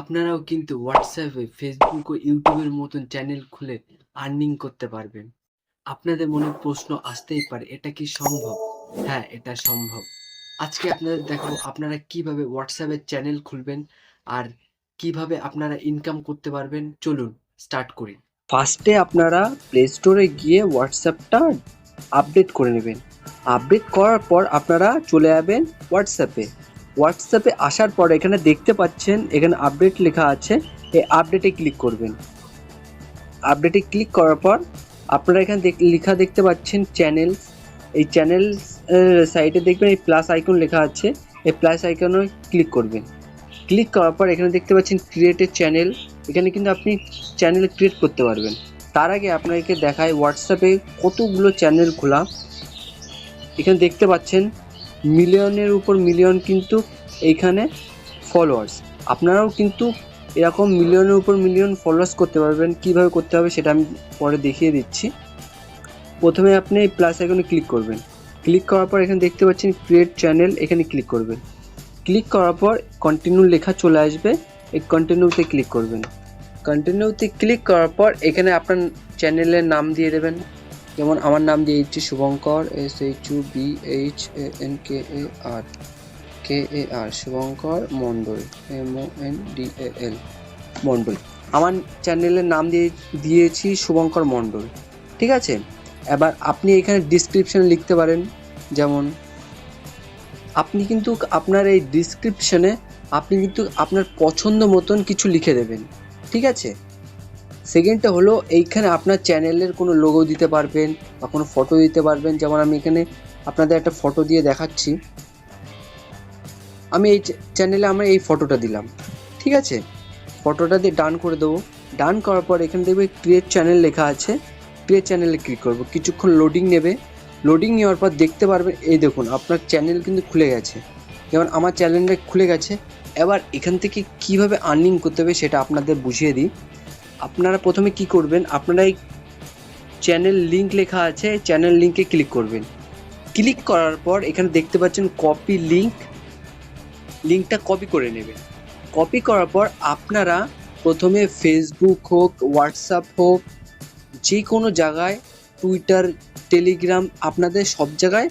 আপনারাও কিন্তু হোয়াটসঅ্যাপে ফেসবুক ও ইউটিউবের মতন চ্যানেল খুলে আর্নিং করতে পারবেন। আপনাদের মনে প্রশ্ন আসতেই পারে, এটা কি সম্ভব? হ্যাঁ এটা সম্ভব। আজকে আপনাদের দেখাবো আপনারা কীভাবে হোয়াটসঅ্যাপের চ্যানেল খুলবেন আর কীভাবে আপনারা ইনকাম করতে পারবেন। চলুন স্টার্ট করি। ফার্স্টে আপনারা প্লে স্টোরে গিয়ে হোয়াটসঅ্যাপটা আপডেট করে নেবেন। আপডেট করার পর আপনারা চলে যাবেন হোয়াটসঅ্যাপে হোয়াটসঅ্যাপে আসার পর এখানে দেখতে পাচ্ছেন, এখানে আপডেট লেখা আছে, এই আপডেটে ক্লিক করবেন। আপডেটে ক্লিক করার পর আপনারা এখানে লেখা দেখতে পাচ্ছেন চ্যানেল এই চ্যানেল সাইটে দেখবেন এই প্লাস আইকন লেখা আছে, এই প্লাস আইকনে ক্লিক করবেন। ক্লিক করার পর এখানে দেখতে পাচ্ছেন ক্রিয়েট এ চ্যানেল এখানে কিন্তু আপনি চ্যানেল ক্রিয়েট করতে পারবেন। তার আগে আপনাকে দেখায় হোয়াটসঅ্যাপে কতগুলো চ্যানেল খোলা। এখানে দেখতে পাচ্ছেন মিলিয়নের উপর মিলিয়ন কিন্তু এইখানে ফলোয়ার্স আপনারাও কিন্তু এরকম মিলিয়নের উপর মিলিয়ন ফলোয়ার্স করতে পারবেন, কীভাবে করতে হবে সেটা আমি পরে দেখিয়ে দিচ্ছি। প্রথমে আপনি এই প্লাস আইকনে ক্লিক করবেন। ক্লিক করার পর এখানে দেখতে পাচ্ছেন ক্রিয়েট চ্যানেল এখানে ক্লিক করবেন। ক্লিক করার পর কন্টিনিউ লেখা চলে আসবে, এই কন্টিনিউতে ক্লিক করবেন। কন্টিনিউতে ক্লিক করার পর এখানে আপনার চ্যানেলের নাম দিয়ে দেবেন। যেমন আমার নাম দিয়ে দিচ্ছি Shubhankar S H U B H A N K A R K A R Shubhankar Mondal M O N D A L Mondal. আমার চ্যানেলের নাম দিয়ে দিয়েছি শুভঙ্কর মণ্ডল, ঠিক আছে? এবার আপনি এখানে ডিসক্রিপশন লিখতে পারেন, যেমন, আপনি কিন্তু আপনার এই ডিসক্রিপশানে আপনি কিন্তু আপনার পছন্দ মতন কিছু লিখে দেবেন, ঠিক আছে? সেকেন্ডটা হলো এইখানে আপনার চ্যানেলের কোনো লোগো দিতে পারবেন বা কোনো ফটো দিতে পারবেন। যেমন আমি এখানে আপনাদের একটা ফটো দিয়ে দেখাচ্ছি। আমি এই চ্যানেলে আমার এই ফটোটা দিলাম। ঠিক আছে? ফটোটা দিয়ে ডান করে দেবো। ডান করার পর এখানে দেখবে ক্রিয়েট চ্যানেল লেখা আছে। ক্রিয়েট চ্যানেলে ক্লিক করব। কিছুক্ষণ লোডিং নেবে। লোডিং নেওয়ার পর দেখতে পারবেন এই দেখুন, আপনার চ্যানেল কিন্তু খুলে গেছে। যেমন আমার চ্যানেলটা খুলে গেছে। এবার এখান থেকে কীভাবে আর্নিং করতে হবে সেটা আপনাদের বুঝিয়ে দিই। আপনারা প্রথমে কি করবেন আপনারা এই চ্যানেল লিংক লেখা আছে চ্যানেল লিংকে ক্লিক করবেন। ক্লিক করার পর এখানে দেখতে পাচ্ছেন কপি লিংক লিংকটা কপি করে নেবেন। কপি করার পর আপনারা প্রথমে ফেসবুক হোক হোয়াটসঅ্যাপ হোক যে কোনো জায়গায় টুইটার টেলিগ্রাম আপনাদের সব জায়গায়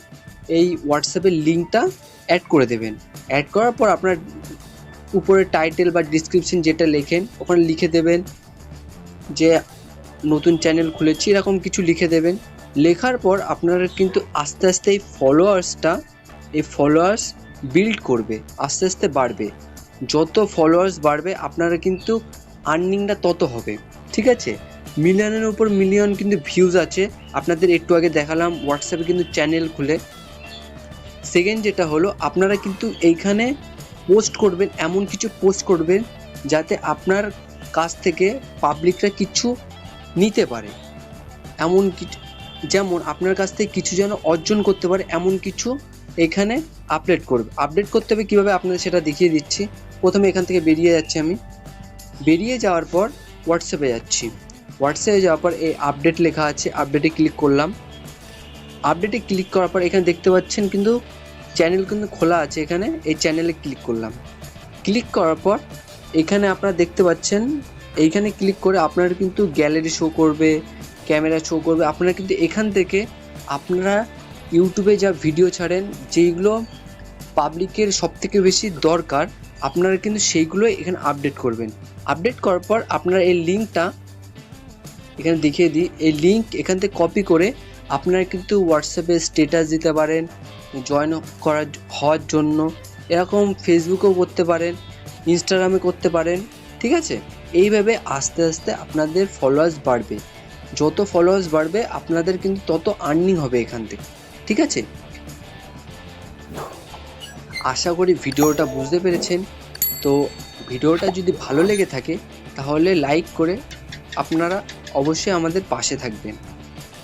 এই হোয়াটসঅ্যাপের লিঙ্কটা অ্যাড করে দেবেন। অ্যাড করার পর আপনার উপরে টাইটেল বা ডিসক্রিপশন যেটা লেখেন, ওখানে লিখে দেবেন। যে নতুন চ্যানেল খুলেছি, এরকম কিছু লিখে দেবেন। লেখার পর আপনারা কিন্তু আস্তে আস্তে এই ফলোয়ার্সটা এই ফলোয়ার্স বিল্ড করবে, আস্তে আস্তে বাড়বে। যত ফলোয়ার্স বাড়বে, আপনারা কিন্তু আর্নিংটা তত হবে। ঠিক আছে? মিলিয়নের উপর মিলিয়ন কিন্তু ভিউজ আছে। আপনাদের একটু আগে দেখালাম হোয়াটসঅ্যাপে কিন্তু চ্যানেল খুলে। সেকেন্ড যেটা হলো, আপনারা কিন্তু এইখানে পোস্ট করবেন, এমন কিছু পোস্ট করবেন, যাতে আপনার কাছ থেকে পাবলিকরা কিছু নিতে পারে। এমন যেমন আপনার কাছ থেকে কিছু যেন অর্জন করতে পারে, এমন কিছু এখানে আপডেট করবে। আপডেট করতে হবে কীভাবে? আপনাদের সেটা দেখিয়ে দিচ্ছি। প্রথমে এখান থেকে বেরিয়ে যাচ্ছি আমি। বেরিয়ে যাওয়ার পর হোয়াটসঅ্যাপে যাচ্ছি। হোয়াটসঅ্যাপে যাওয়ার পর এই আপডেট লেখা আছে। আপডেটে ক্লিক করলাম। আপডেটে ক্লিক করার পর এখানে দেখতে পাচ্ছেন কিন্তু চ্যানেল কিন্তু খোলা আছে এখানে। এই চ্যানেলে ক্লিক করলাম। ক্লিক করার পর এখানে আপনারা দেখতে পাচ্ছেন, এইখানে ক্লিক করে আপনার কিন্তু গ্যালারি শো করবে ক্যামেরা শো করবে। আপনারা কিন্তু এখান থেকে আপনারা ইউটিউবে যা ভিডিও ছাড়েন, যেইগুলো পাবলিকের সব থেকে বেশি দরকার, আপনারা কিন্তু সেইগুলো এখানে আপডেট করবেন। আপডেট করার পর আপনারা এই লিঙ্কটা এখানে দেখিয়ে দিই। এই লিঙ্ক এখান থেকে কপি করে আপনারা কিন্তু হোয়াটসঅ্যাপে স্টেটাস দিতে পারেন জয়েন করার, হওয়ার জন্য। এরকম ফেসবুকেও করতে পারেন। ইনস্টাগ্রামে করতে পারেন, ঠিক আছে? এইভাবে আস্তে আস্তে আপনাদের ফলোয়ার্স বাড়বে। যত ফলোয়ার্স বাড়বে, আপনাদের কিন্তু তত আর্নিং হবে এখান থেকে, ঠিক আছে? আশা করি ভিডিওটা বুঝতে পেরেছেন। তো ভিডিওটা যদি ভালো লেগে থাকে, তাহলে লাইক করে আপনারা অবশ্যই আমাদের পাশে থাকবেন।